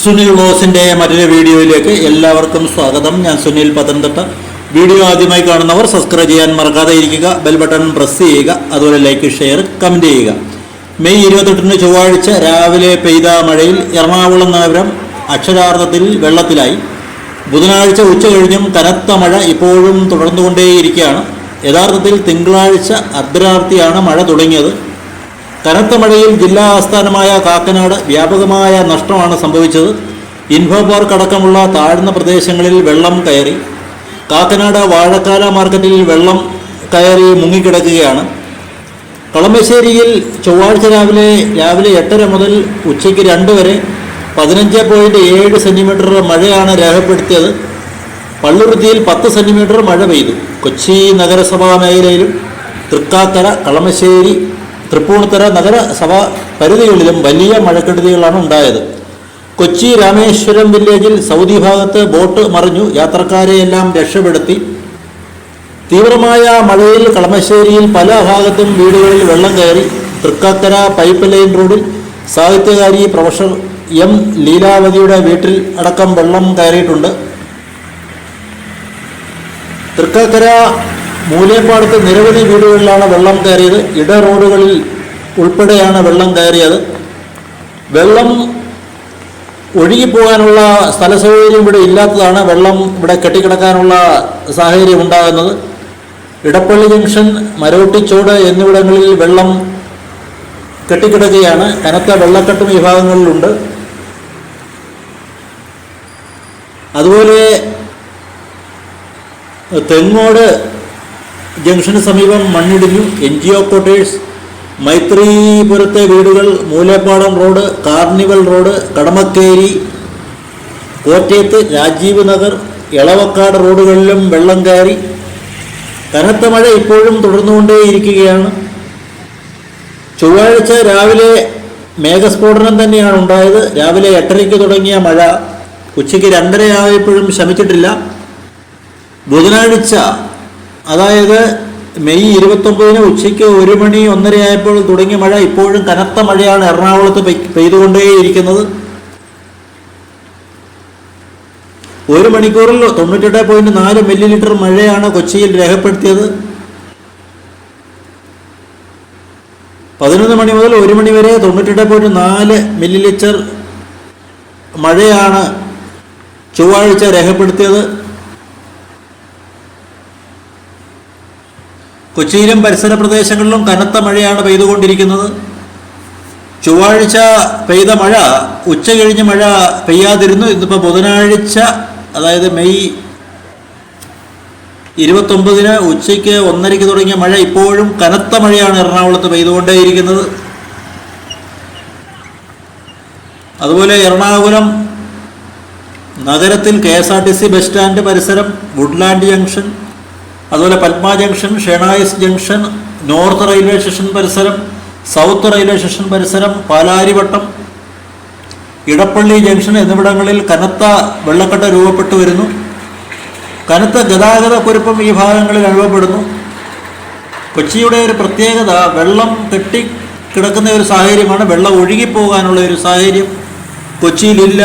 സുനിൽ ബോസിന്റെ മറ്റൊരു വീഡിയോയിലേക്ക് എല്ലാവർക്കും സ്വാഗതം. ഞാൻ സുനിൽ പത്തനംതിട്ട. വീഡിയോ ആദ്യമായി കാണുന്നവർ സബ്സ്ക്രൈബ് ചെയ്യാൻ മറക്കാതെ ഇരിക്കുക ബെൽ ബട്ടൺ പ്രസ് ചെയ്യുക അതുപോലെ ലൈക്ക് ഷെയർ കമന്റ് ചെയ്യുക. മെയ് ഇരുപത്തെട്ടിന് ചൊവ്വാഴ്ച രാവിലെ പെയ്ത മഴയിൽ എറണാകുളം നഗരം അക്ഷരാർത്ഥത്തിൽ വെള്ളത്തിലായി. ബുധനാഴ്ച ഉച്ച കഴിഞ്ഞും കനത്ത മഴ ഇപ്പോഴും തുടർന്നുകൊണ്ടേയിരിക്കുകയാണ്. യഥാർത്ഥത്തിൽ തിങ്കളാഴ്ച അർദ്ധരാത്രിയാണ് മഴ തുടങ്ങിയത്. കനത്ത മഴയിൽ ജില്ലാ ആസ്ഥാനമായ കാക്കനാട് വ്യാപകമായ നഷ്ടമാണ് സംഭവിച്ചത്. ഇൻഫോ പാർക്ക് അടക്കമുള്ള താഴ്ന്ന പ്രദേശങ്ങളിൽ വെള്ളം കയറി. കാക്കനാട് വാഴക്കാല മാർക്കറ്റിൽ വെള്ളം കയറി മുങ്ങിക്കിടക്കുകയാണ്. കളമശ്ശേരിയിൽ ചൊവ്വാഴ്ച രാവിലെ രാവിലെ എട്ടര മുതൽ ഉച്ചയ്ക്ക് രണ്ട് വരെ പതിനഞ്ച് പോയിന്റ് ഏഴ് സെന്റിമീറ്റർ മഴയാണ് രേഖപ്പെടുത്തിയത്. പള്ളുരുത്തിയിൽ പത്ത് സെന്റിമീറ്റർ മഴ പെയ്തു. കൊച്ചി നഗരസഭാ മേഖലയിലും തൃക്കാക്കര കളമശ്ശേരി തൃപ്പൂണിത്തറ നഗരസഭ പരിധികളിലും വലിയ മഴക്കെടുതികളാണ് ഉണ്ടായത്. കൊച്ചി രാമേശ്വരം വില്ലേജിൽ സൗദി ഭാഗത്ത് ബോട്ട് മറിഞ്ഞു. യാത്രക്കാരെയെല്ലാം രക്ഷപ്പെടുത്തി. തീവ്രമായ മഴയിൽ കളമശ്ശേരിയിൽ പല ഭാഗത്തും വീടുകളിൽ വെള്ളം കയറി. തൃക്കാക്കര പൈപ്പ് ലൈൻ റോഡിൽ സാഹിത്യകാരി പ്രൊഫസർ എം ലീലാവതിയുടെ വീട്ടിൽ അടക്കം വെള്ളം കയറിയിട്ടുണ്ട്. തൃക്കാക്കര മൂലേപ്പാടത്ത് നിരവധി വീടുകളിലാണ് വെള്ളം കയറിയത്. ഇട റോഡുകളിൽ ഉൾപ്പെടെയാണ് വെള്ളം കയറിയത്. വെള്ളം ഒഴുകിപ്പോകാനുള്ള സ്ഥല സൗകര്യം ഇവിടെ ഇല്ലാത്തതാണ്. വെള്ളം ഇവിടെ കെട്ടിക്കിടക്കാനുള്ള സാഹചര്യം ഉണ്ടാകുന്നത്. ഇടപ്പള്ളി ജംഗ്ഷൻ മരോട്ടിച്ചോട് എന്നിവിടങ്ങളിൽ വെള്ളം കെട്ടിക്കിടക്കുകയാണ്. കനത്ത വെള്ളക്കെട്ടും ഈ ഭാഗങ്ങളിലുണ്ട്. അതുപോലെ തെങ്ങോട് ജംഗ്ഷന് സമീപം മണ്ണിടിഞ്ഞു. എൻ ജി ഒ ക്വാർട്ടേഴ്സ് മൈത്രിപുരത്തെ വീടുകൾ Moolappadam road carnival road Kadamakkeri കോട്ടയത്ത് രാജീവ് നഗർ ഇളവക്കാട് റോഡുകളിലും വെള്ളം കയറി. കനത്ത മഴ ഇപ്പോഴും തുടർന്നുകൊണ്ടേയിരിക്കുകയാണ്. ചൊവ്വാഴ്ച രാവിലെ മേഘസ്ഫോടനം തന്നെയാണ് ഉണ്ടായത്. രാവിലെ എട്ടരയ്ക്ക് തുടങ്ങിയ മഴ ഉച്ചയ്ക്ക് രണ്ടരയായപ്പോഴും ശമിച്ചിട്ടില്ല. ബുധനാഴ്ച അതായത് മെയ് ഇരുപത്തൊമ്പതിന് ഉച്ചയ്ക്ക് ഒരു മണി ഒന്നരയായപ്പോൾ തുടങ്ങിയ മഴ ഇപ്പോഴും കനത്ത മഴയാണ് എറണാകുളത്ത് പെയ്- പെയ്തുകൊണ്ടേയിരിക്കുന്നത്. ഒരു മണിക്കൂറിൽ തൊണ്ണൂറ്റെട്ട് പോയിന്റ് നാല് മില്ലി ലിറ്റർ മഴയാണ് കൊച്ചിയിൽ രേഖപ്പെടുത്തിയത്. പതിനൊന്ന് മണി മുതൽ ഒരു മണി വരെ തൊണ്ണൂറ്റെട്ട് പോയിന്റ് നാല് മില്ലി ലിറ്റർ മഴയാണ് ചൊവ്വാഴ്ച രേഖപ്പെടുത്തിയത്. കൊച്ചിയിലും പരിസര പ്രദേശങ്ങളിലും കനത്ത മഴയാണ് പെയ്തുകൊണ്ടിരിക്കുന്നത്. ചൊവ്വാഴ്ച പെയ്ത മഴ ഉച്ച കഴിഞ്ഞ് മഴ പെയ്യാതിരുന്നു. ഇന്നിപ്പോൾ ബുധനാഴ്ച അതായത് മെയ് ഇരുപത്തൊമ്പതിന് ഉച്ചയ്ക്ക് ഒന്നരയ്ക്ക് തുടങ്ങിയ മഴ ഇപ്പോഴും കനത്ത മഴയാണ് എറണാകുളത്ത് പെയ്തുകൊണ്ടേയിരിക്കുന്നത്. അതുപോലെ എറണാകുളം നഗരത്തിൽ K S R T C bus stand പരിസരം വുഡ്ലാൻഡ് ജംഗ്ഷൻ അതുപോലെ Padma junction Shenoys junction north railway station പരിസരം സൗത്ത് റെയിൽവേ സ്റ്റേഷൻ പരിസരം പാലാരിവട്ടം ഇടപ്പള്ളി ജംഗ്ഷൻ എന്നിവിടങ്ങളിൽ കനത്ത വെള്ളക്കെട്ട് രൂപപ്പെട്ടു വരുന്നു. കനത്ത ഗതാഗത കുരുപ്പം ഈ ഭാഗങ്ങളിൽ അനുഭവപ്പെടുന്നു. കൊച്ചിയുടെ ഒരു പ്രത്യേകത വെള്ളം കെട്ടി കിടക്കുന്ന ഒരു സാഹചര്യമാണ് വെള്ളം ഒഴുകിപ്പോകാനുള്ള ഒരു സാഹചര്യം. കൊച്ചിയിലില്ല.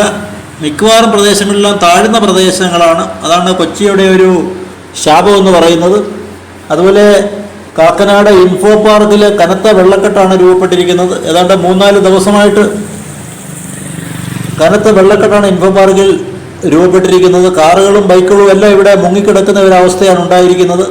മിക്കവാറും പ്രദേശങ്ങളിലെല്ലാം താഴ്ന്ന പ്രദേശങ്ങളാണ്. അതാണ് കൊച്ചിയുടെ ഒരു ശാപം എന്ന് പറയുന്നത് അതുപോലെ കാക്കനാട് ഇൻഫോ പാർക്കിൽ കനത്ത വെള്ളക്കെട്ടാണ് രൂപപ്പെട്ടിരിക്കുന്നത്. ഏതാണ്ട് മൂന്നാൽ ദിവസമായിട്ട് കനത്ത വെള്ളക്കെട്ടാണ് ഇൻഫോ പാർക്കിൽ രൂപപ്പെട്ടിരിക്കുന്നത്. കാറുകളും ബൈക്കുകളും എല്ലാം ഇവിടെ മുങ്ങിക്കിടക്കുന്ന ഒരവസ്ഥയാണ് ഉണ്ടായിരിക്കുന്നത്.